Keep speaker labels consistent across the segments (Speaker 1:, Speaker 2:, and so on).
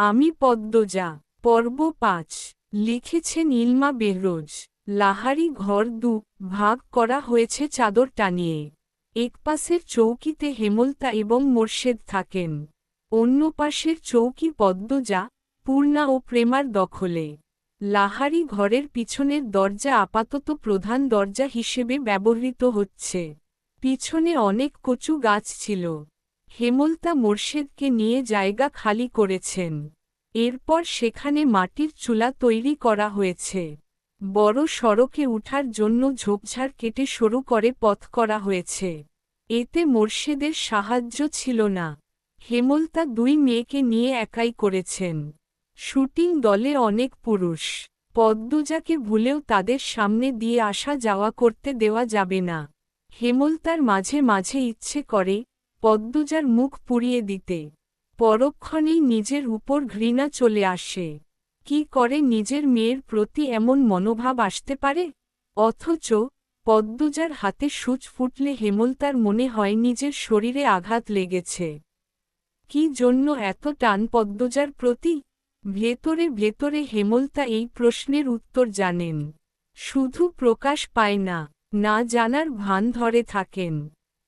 Speaker 1: আমি পদ্মজা, পর্ব পাঁচ লিখেছেন ইলমা বেহরোজ। লাহারি ঘর দু, ভাগ করা হয়েছে চাদর টানিয়ে। একপাশের চৌকিতে হেমলতা এবং মোর্শেদ থাকেন। অন্য পাশের চৌকি পদ্মজা, পূর্ণা ও প্রেমার দখলে। লাহারি ঘরের পিছনের দরজা আপাতত প্রধান দরজা হিসেবে ব্যবহৃত হচ্ছে। পিছনে অনেক কচু গাছ ছিল। হেমলতা মোর্শেদকে নিয়ে জায়গা খালি করেছেন। এরপর সেখানে মাটির চুলা তৈরি করা হয়েছে। বড় সড়কে উঠার জন্য ঝোপঝাড় কেটে সরু করে পথ করা হয়েছে। এতে মোর্শেদের সাহায্য ছিল না। হেমলতা দুই মেয়েকে নিয়ে একাই করেছেন। শুটিং দলে অনেক পুরুষ। পদ্মজাকে ভুলেও তাদের সামনে দিয়ে আসা যাওয়া করতে দেওয়া যাবে না। হেমলতার মাঝে মাঝে ইচ্ছে করে পদ্মজার মুখ পুড়িয়ে দিতে। পরক্ষণেই নিজের উপর ঘৃণা চলে আসে। কি করে নিজের মেয়ের প্রতি এমন মনোভাব আসতে পারে? অথচ পদ্মজার হাতে সূচ ফুটলে হেমলতার মনে হয় নিজের শরীরে আঘাত লেগেছে। কি জন্য এত টান পদ্মজার প্রতি? ভেতরে ভেতরে হেমলতা এই প্রশ্নের উত্তর জানেন। শুধু প্রকাশ পায় না না জানার ভান ধরে থাকেন।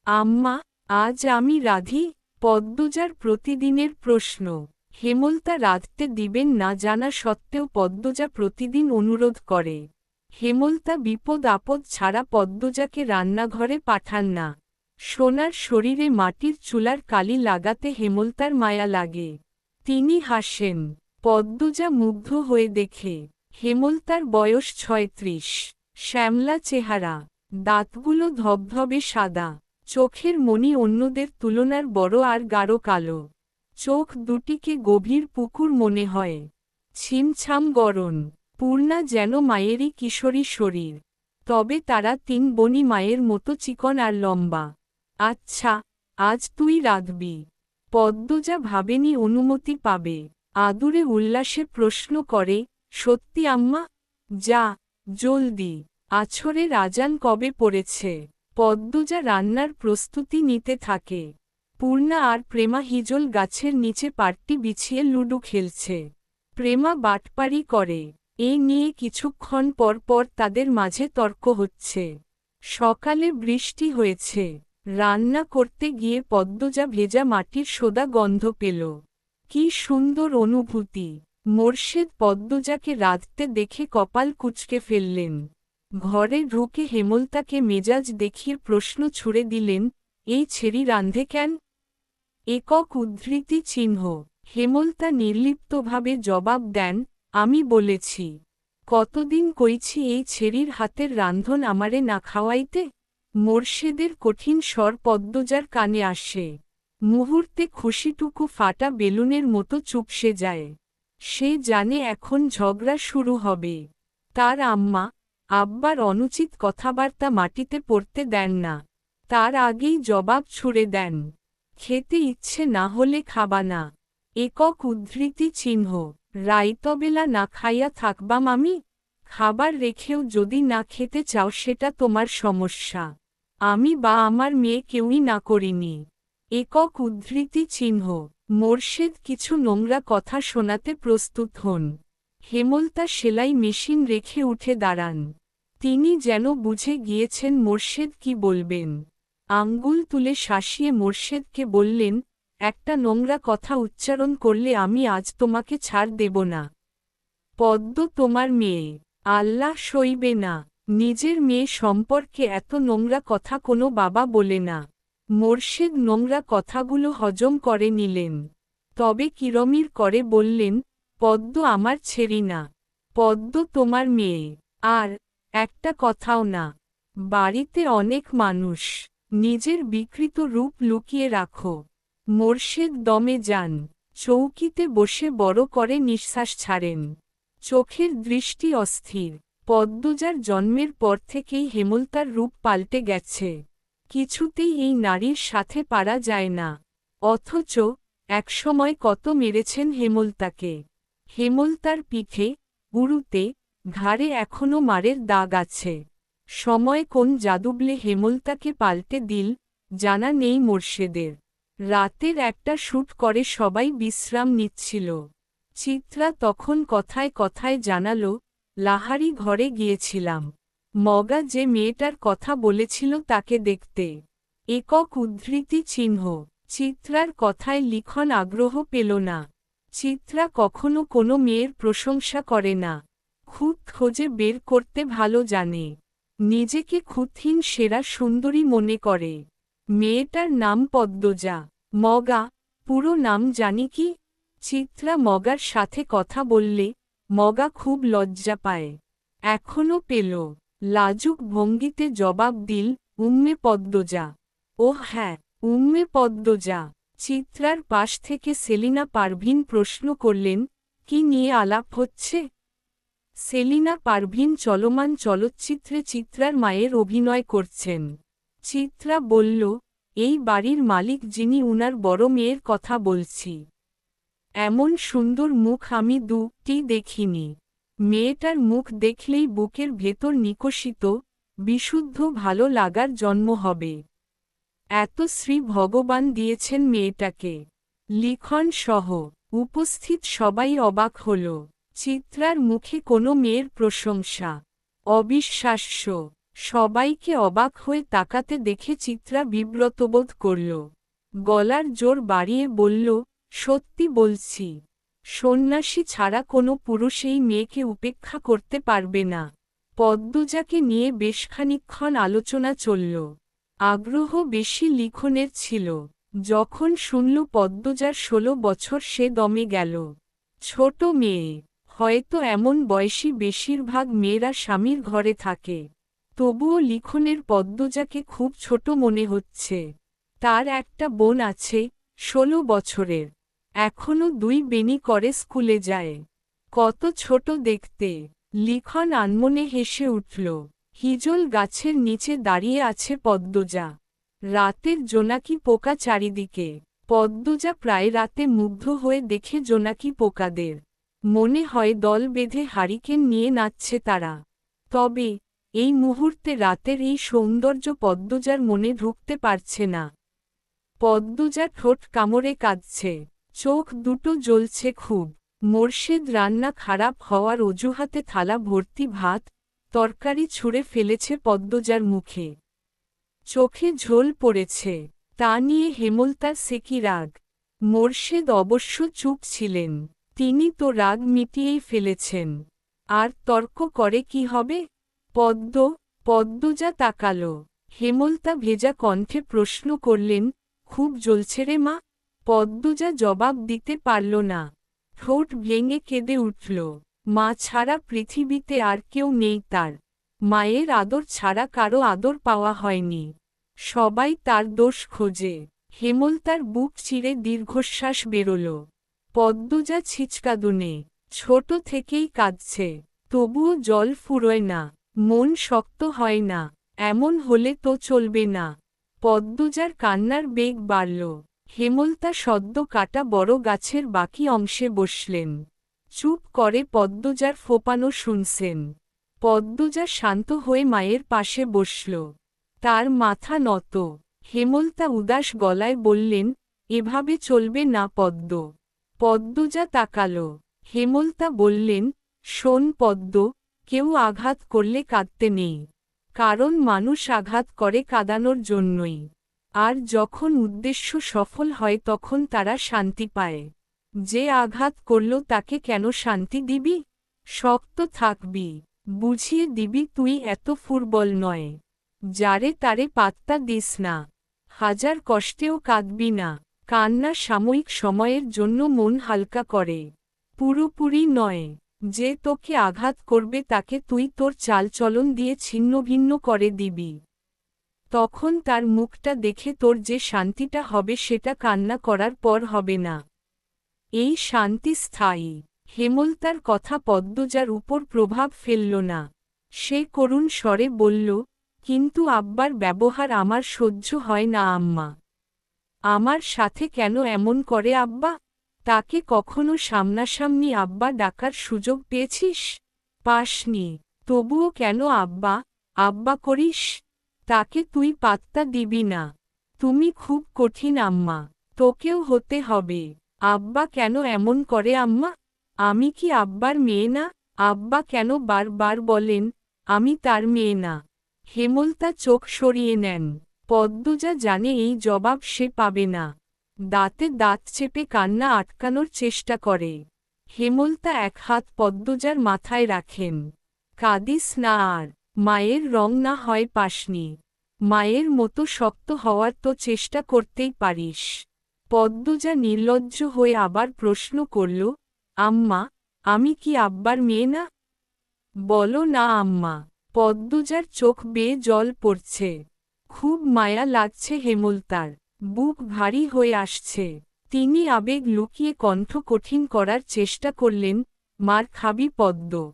Speaker 1: আম্মা আজ আমি রাধি, পদ্মজার প্রতিদিনের প্রশ্ন। হেমলতা রাধতে দিবেন না জানা সত্ত্বেও পদ্মজা প্রতিদিন অনুরোধ করে। হেমলতা বিপদ আপদ ছাড়া পদ্মজাকে রান্নাঘরে পাঠান না। সোনার শরীরে মাটির চুলার কালি লাগাতে হেমলতার মায়া লাগে। তিনি হাসেন, পদ্মজা মুগ্ধ হয়ে দেখে, হেমলতার বয়স ছয়ত্রিশ, শ্যামলা চেহারা, দাঁতগুলো ধবধবে সাদা। চোখের মনি অন্যদের তুলনার বড় আর গাঢ় কালো। চোখ দুটিকে গভীর পুকুর মনে হয়। ছিমছাম গরণ। পূর্ণা যেন মায়েরই কিশোরী শরীর। তবে তারা তিন বনি মায়ের মতো চিকন আর লম্বা। আচ্ছা আজ তুই রাঁধবি। পদ্মজা ভাবেনি অনুমতি পাবে। আদুরে উল্লাসে প্রশ্ন করে, সত্যি আম্মা? যা, জলদি। আছরে রাজান কবে পড়েছে? পদ্মজা রান্নার প্রস্তুতি নিতে থাকে। পূর্ণা আর প্রেমা হিজল গাছের নিচে পাট্টি বিছিয়ে লুডু খেলছে। প্রেমা বাটপারি করে। এ নিয়ে কিছুক্ষণ পর পর তাদের মাঝে তর্ক হচ্ছে। সকালে বৃষ্টি হয়েছে। রান্না করতে গিয়ে পদ্মজা ভেজা মাটির সোদা গন্ধ পেল। কি সুন্দর অনুভূতি। মোর্শেদ পদ্মজাকে রাঁধতে দেখে কপাল কুচকে ফেললেন। ঘরে ঢুকে হেমলতাকে মেজাজ দেখিয়ে প্রশ্ন ছুড়ে দিলেন, এই ছেড়ি রান্ধে কেন? একক উদ্ধৃতি চিহ্ন। হেমলতা নির্লিপ্তভাবে জবাব দেন, আমি বলেছি, কতদিন কইছি এই ছেড়ির হাতের রান্ধন আমারে না খাওয়াইতে? মোর্শেদের কঠিন স্বর পদ্মজার কানে আসে। মুহূর্তে খুশিটুকু ফাটা বেলুনের মতো চুপসে যায়। সে জানে এখন ঝগড়া শুরু হবে। তার আম্মা আব্বার অনুচিত কথাবার্তা মাটিতে পড়তে দেন না। তার আগেই জবাব ছুড়ে দেন। খেতে ইচ্ছে না হলে খাবা না। একক উদ্ধৃতি চিহ্ন। রাইতবেলা না খাইয়া থাকবাম আমি খাবার রেখেও যদি না খেতে চাও সেটা তোমার সমস্যা। আমি বা আমার মেয়ে কেউই না করিনি। একক উদ্ধৃতি চিহ্ন। মোর্শেদ কিছু নোংরা কথা শোনাতে প্রস্তুত হন। হেমলতা সেলাই মেশিন রেখে উঠে দাঁড়ান। তিনি যেন বুঝে গিয়েছেন মোর্শেদ কি বলবেন। আঙ্গুল তুলে শাসিয়ে মোর্শেদকে বললেন, একটা নোংরা কথা উচ্চারণ করলে আমি আজ তোমাকে ছাড় দেব না। পদ্ম তোমার মেয়ে। আল্লাহ সইবে না। নিজের মেয়ে সম্পর্কে এত নোংরা কথা কোনো বাবা বলে না। মোর্শেদ নোংরা কথাগুলো হজম করে নিলেন। তবে কিরমির করে বললেন, পদ্ম আমার ছেড়ি না। পদ্ম তোমার মেয়ে। আর একটা কথাও না। বাড়িতে অনেক মানুষ। নিজের বিকৃত রূপ লুকিয়ে রাখো। মোর্শেদ দমে যান। চৌকিতে বসে বড় করে নিঃশ্বাস ছাড়েন। চোখের দৃষ্টি অস্থির। পদ্মজার জন্মের পর থেকেই হেমলতার রূপ পাল্টে গেছে। কিছুতেই এই নারীর সাথে পারা যায় না। অথচ একসময় কত মেরেছেন হেমলতাকে। হেমলতার পিঠে উড়ুতে ঘাড়ে এখনও মারের দাগ আছে। সময় কোন জাদুবলে হেমলতাকে পাল্টে দিল, জানা নেই মোর্শেদের। রাতের একটা শ্যুট করে সবাই বিশ্রাম নিচ্ছিল। চিত্রা তখন কথায় কথায় জানাল, লাহারি ঘরে গিয়েছিলাম। মগা যে মেয়েটার কথা বলেছিল তাকে দেখতে। একক উদ্ধৃতি চিহ্ন। চিত্রার কথায় লিখন আগ্রহ পেল না। চিত্রা কখনো কোনো মেয়ের প্রশংসা করে না। খুঁত খোঁজে বের করতে ভালো জানে। নিজেকে খুঁতহীন সেরা সুন্দরী মনে করে। মেয়েটার নাম পদ্মজা। মগা, পুরো নাম জানি কি? চিত্রা মগার সাথে কথা বললে, মগা খুব লজ্জা পায়। এখনও পেল। লাজুক ভঙ্গিতে জবাব দিল, উম্মে পদ্মজা। ও হ্যাঁ উম্মে পদ্মজা। চিত্রার পাশ থেকে সেলিনা পারভিন প্রশ্ন করলেন, কি নিয়ে আলাপ হচ্ছে? সেলিনা পারভিন চলমান চলচ্চিত্রে চিত্রার মায়ের অভিনয় করছেন। চিত্রা বলল, এই বাড়ির মালিক যিনি উনার বড় মেয়ের কথা বলছি। এমন সুন্দর মুখ আমি দুটি দেখিনি। মেয়েটার মুখ দেখলেই বুকের ভেতর নিকষিত বিশুদ্ধ ভালো লাগার জন্ম হবে। এত শ্রী ভগবান দিয়েছেন মেয়েটাকে। লিখন সহ উপস্থিত সবাই অবাক হল। চিত্রার মুখে কোনো মেয়ের প্রশংসা। অবিশ্বাস্য। সবাইকে অবাক হয়ে তাকাতে দেখে চিত্রা বিব্রতবোধ করল। গলার জোর বাড়িয়ে বলল, সত্যি বলছি। সন্ন্যাসী ছাড়া কোনো পুরুষ এই মেয়েকে উপেক্ষা করতে পারবে না। পদ্মজাকে নিয়ে বেশ খানিকক্ষণ আলোচনা চলল। আগ্রহ বেশি লিখনের ছিল। যখন শুনল পদ্মজার ষোলো বছর সে দমে গেল। ছোট মেয়ে। হয়তো এমন বয়সী বেশিরভাগ মেয়েরা স্বামীর ঘরে থাকে। তবুও লিখনের পদ্মজাকে খুব ছোট মনে হচ্ছে। তার একটা বোন আছে, ষোলো বছরের। এখনও দুই বেনি করে স্কুলে যায়। কত ছোট দেখতে। লিখন আনমনে হেসে উঠল, হিজল গাছের নিচে দাঁড়িয়ে আছে পদ্মজা। রাতের জোনাকি পোকা চারিদিকে। পদ্মজা প্রায় রাতে মুগ্ধ হয়ে দেখে জোনাকি পোকাদের। মনে হয় দল বেঁধে হারিকেন নিয়ে নাচছে তারা। তবে, এই মুহূর্তে রাতের এই সৌন্দর্য পদ্মজার মনে ঢুকতে পারছে না। পদ্মজা ঠোঁট কামড়ে কাঁদছে, চোখ দুটো জ্বলছে খুব। মোর্শেদ রান্না খারাপ হওয়ার অজুহাতে থালা ভর্তি ভাত, তরকারি ছুঁড়ে ফেলেছে পদ্মজার মুখে। চোখে ঝোল পড়েছে, তা নিয়ে হেমলতার সেকি রাগ? মোর্শেদ অবশ্য চুপ ছিলেন। তিনি তো রাগ মিটিয়েই ফেলেছেন। আর তর্ক করে কি হবে? পদ্ম পদ্মজা তাকাল। হেমলতা ভেজা কণ্ঠে প্রশ্ন করলেন, খুব জ্বলছে রে মা। পদ্মজা জবাব দিতে পারল না। ঠোঁট ভেঙে কেঁদে উঠল। মা ছাড়া পৃথিবীতে আর কেউ নেই তার। মায়ের আদর ছাড়া কারও আদর পাওয়া হয়নি। সবাই তার দোষ খোঁজে। হেমলতার বুক চিরে দীর্ঘশ্বাস বেরোল। পদ্মজা ছিচকাদুনে, ছোট থেকেই কাঁদছে। তবুও জল ফুরোয় না, মন শক্ত হয় না, এমন হলে তো চলবে না। পদ্মজার কান্নার বেগ বাড়ল। হেমলতা সদ্য কাটা বড় গাছের বাকি অংশে বসলেন। চুপ করে পদ্মজার ফোপানো শুনছেন। পদ্মজা শান্ত হয়ে মায়ের পাশে বসল। তার মাথা নত। হেমলতা উদাস গলায় বললেন, এভাবে চলবে না পদ্ম। পদ্মজা তাকাল। হেমলতা বললেন, শোন পদ্ম, কেউ আঘাত করলে কাঁদতে নেই। কারণ মানুষ আঘাত করে কাঁদানোর জন্যই। আর যখন উদ্দেশ্য সফল হয় তখন তারা শান্তি পায়। যে আঘাত করল তাকে কেন শান্তি দিবি? শক্ত থাকবি। বুঝিয়ে দিবি তুই এত ফুরবল নয়। যারে তারে পাত্তা দিস না। হাজার কষ্টেও কাঁদবি না। কান্না সাময়িক সময়ের জন্য মন হালকা করে। পুরোপুরি নয়। যে তোকে আঘাত করবে তাকে তুই তোর চালচলন দিয়ে ছিন্নভিন্ন করে দিবি। তখন তার মুখটা দেখে তোর যে শান্তিটা হবে সেটা কান্না করার পর হবে না। এই শান্তি স্থায়ী। হেমলতার কথা পদ্মজার উপর প্রভাব ফেলল না। সে করুণ স্বরে বলল, কিন্তু আব্বার ব্যবহার আমার সহ্য হয় না, আম্মা। আমার সাথে কেন এমন করে আব্বা? তাকে কখনো সামনাসামনি আব্বা ডাকার সুযোগ পেয়েছিস? পাসনি তবুও কেন আব্বা? আব্বা করিস? তাকে তুই পাত্তা দিবি না। তুমি খুব কঠিন আম্মা। তোকেও হতে হবে। আব্বা কেন এমন করে আম্মা? আমি কি আব্বার মেয়ে না? আব্বা কেন বারবার বলেন, আমি তার মেয়ে না? হেমলতা চোখ সরিয়ে নেন। পদ্মজা জানে এই জবাব সে পাবে না। দাঁতে দাঁত চেপে কান্না আটকানোর চেষ্টা করে। হেমলতা এক হাত পদ্মজার মাথায় রাখেন। কাদিস না আর, মায়ের রং না হয় পাসনি। মায়ের মতো শক্ত হওয়ার তো চেষ্টা করতেই পারিস। পদ্মজা নির্লজ্জ হয়ে আবার প্রশ্ন করল, আম্মা, আমি কি আব্বার মেয়ে না? বলো না আম্মা। পদ্মজার চোখ বেয়ে জল পড়ছে। খুব মায়া লাগছে হেমলতার বুক ভারী হয়ে আসছে। তিনি আবেগ লুকিয়ে কণ্ঠ কঠিন করার চেষ্টা করলেন, মার খাবি পদ্ম।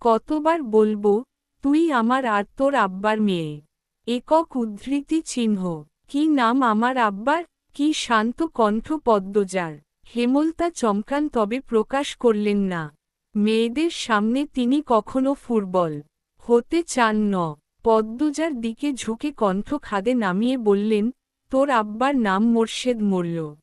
Speaker 1: কতবার বলব, তুই আমার আর তোর আব্বার মেয়ে। একক উদ্ধৃতি চিহ্ন। কি নাম আমার আব্বার? কি শান্ত কণ্ঠ পদ্মজার হেমলতা চমকান তবে প্রকাশ করলেন না। মেয়েদের সামনে তিনি কখনো ফুটবল হতে চান ন। পদ্মজার দিকে ঝুঁকে কণ্ঠ খাদে নামিয়ে বললেন, তোর আব্বার নাম মোর্শেদ মরল।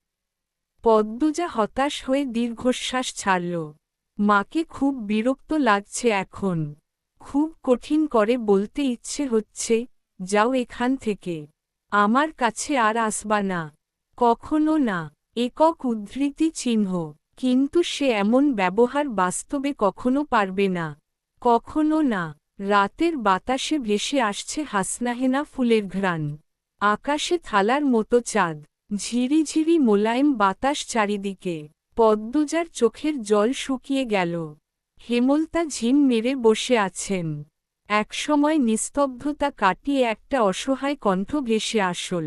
Speaker 1: পদ্মজা হতাশ হয়ে দীর্ঘশ্বাস ছাড়ল। মাকে খুব বিরক্ত লাগছে এখন। খুব কঠিন করে বলতে ইচ্ছে হচ্ছে, যাও এখান থেকে। আমার কাছে আর আসবা না। কখনো না। একক উদ্ধৃতি চিহ্ন। কিন্তু সে এমন ব্যবহার বাস্তবে কখনো পারবে না। কখনো না। রাতের বাতাসে ভেসে আসছে হাসনাহেনা ফুলের ঘ্রাণ। আকাশে থালার মতো চাঁদ ঝিরিঝিরি মোলায়েম বাতাস চারিদিকে। পদ্মজার চোখের জল শুকিয়ে গেল। হেমলতা ঝিম মেরে বসে আছেন। একসময় নিস্তব্ধতা কাটিয়ে একটা অসহায় কণ্ঠ ভেসে আসল।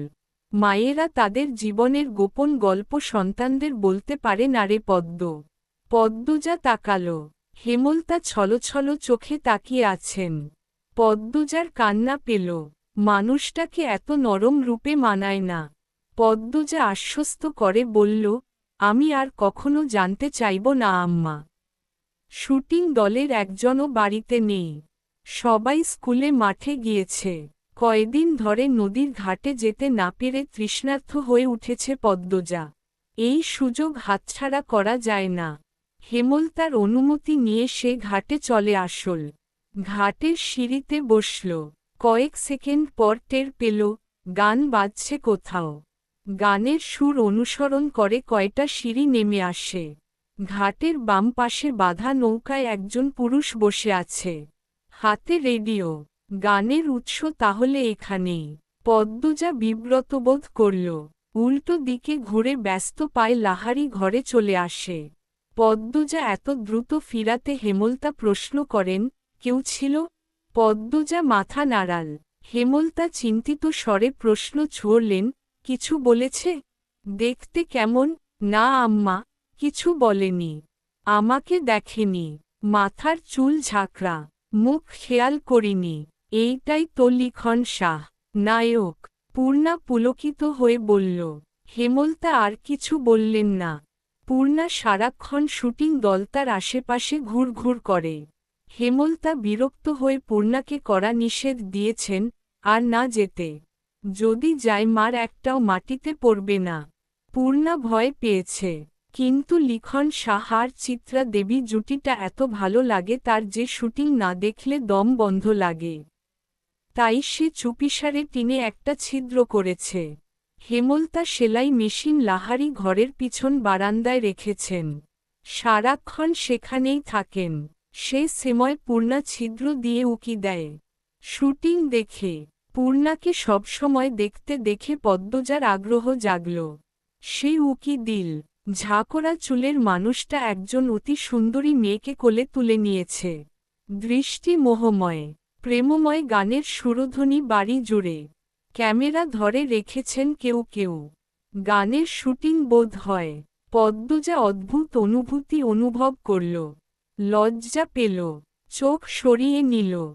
Speaker 1: মায়েরা তাদের জীবনের গোপন গল্প সন্তানদের বলতে পারে না রে পদ্ম। পদ্মজা তাকাল। হেমলতা ছলছল চোখে তাকিয়ে আছেন। পদ্মজার কান্না পেল। মানুষটাকে এত নরম রূপে মানায় না। পদ্মজা আশ্বস্ত করে বলল, আমি আর কখনো জানতে চাইব না, আম্মা। শুটিং দলের একজনও বাড়িতে নেই। সবাই স্কুলে মাঠে গিয়েছে। কয়দিন ধরে নদীর ঘাটে যেতে না পেরে তৃষ্ণার্থ হয়ে উঠেছে পদ্মজা। এই সুযোগ হাতছাড়া করা যায় না। হেমলতার অনুমতি নিয়ে সে ঘাটে চলে আসল। ঘাটের সিঁড়িতে বসল। কয়েক সেকেন্ড পর টের পেল, গান বাজছে কোথাও। গানের সুর অনুসরণ করে কয়টা সিঁড়ি নেমে আসে। ঘাটের বাম পাশে বাঁধা নৌকায় একজন পুরুষ বসে আছে। হাতে রেডিও। গানের উৎস তাহলে এখানেই। পদ্মজা বিব্রতবোধ করল। উল্টো দিকে ঘুরে ব্যস্ত পায় লাহারি ঘরে চলে আসে। পদ্মজা এত দ্রুত ফিরাতে হেমলতা প্রশ্ন করেন, কেউ ছিল? পদ্মজা মাথা নাড়াল। হেমলতা চিন্তিত স্বরে প্রশ্ন ছুড়লেন, কিছু বলেছে? দেখতে কেমন? না আম্মা, কিছু বলেনি। আমাকে দেখেনি। মাথার চুল ঝাঁকড়া। মুখ খেয়াল করিনি। এইটাই তো লিখন শাহ। নায়ক। পূর্ণা পুলকিত হয়ে বলল, হেমলতা আর কিছু বললেন না। পূর্ণা সারাক্ষণ শুটিং দল তার আশেপাশে ঘুরঘুর করে। হেমলতা বিরক্ত হয়ে পূর্ণাকে করা নিষেধ দিয়েছেন, আর না যেতে। যদি যায় মার একটাও মাটিতে পড়বে না। পূর্ণা ভয় পেয়েছে। কিন্তু লিখন সাহার চিত্রা দেবী জুটিটা এত ভালো লাগে তার যে শুটিং না দেখলে দম বন্ধ লাগে। তাই সে চুপিসারে টিনে একটা ছিদ্র করেছে। হেমলতা সেলাই মেশিন লাহারি ঘরের পিছন বারান্দায় রেখেছেন। সারাক্ষণ সেখানেই থাকেন। সে সেময় পূর্ণা ছিদ্র দিয়ে উকি দেয়। শুটিং দেখে, পূর্ণাকে সবসময় দেখতে দেখে পদ্মজার আগ্রহ জাগল। সে উকি দিল, ঝাঁকড়া চুলের মানুষটা একজন অতি সুন্দরী মেয়েকে কোলে তুলে নিয়েছে। দৃষ্টি মোহময়, প্রেমময় গানের সুরধ্বনি বাড়ি জুড়ে। ক্যামেরা ধরে রেখেছেন কেউ কেউ। গানের শুটিং বোধ হয়। পদ্মজা অদ্ভুত অনুভূতি অনুভব করল। লজ্জা পেল। চোখ সরিয়ে নিল।